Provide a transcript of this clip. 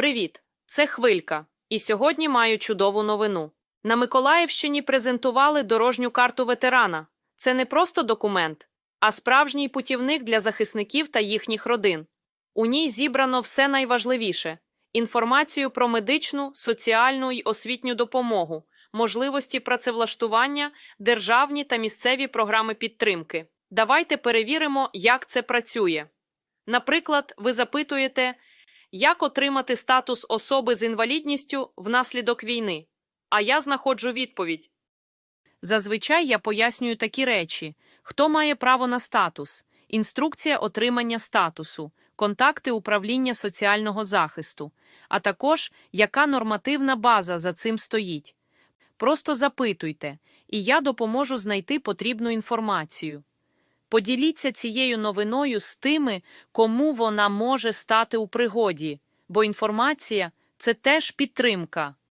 Привіт, це Хвилька. І сьогодні маю чудову новину. На Миколаївщині презентували дорожню карту ветерана. Це не просто документ, а справжній путівник для захисників та їхніх родин. У ній зібрано все найважливіше: інформацію про медичну, соціальну й освітню допомогу, можливості працевлаштування, державні та місцеві програми підтримки. Давайте перевіримо, як це працює. Наприклад, ви запитуєте, як отримати статус особи з інвалідністю внаслідок війни? А я знаходжу відповідь. Зазвичай я пояснюю такі речі: хто має право на статус, інструкція отримання статусу, контакти управління соціального захисту, а також яка нормативна база за цим стоїть. Просто запитуйте, і я допоможу знайти потрібну інформацію. Поділіться цією новиною з тими, кому вона може стати у пригоді, бо інформація це теж підтримка.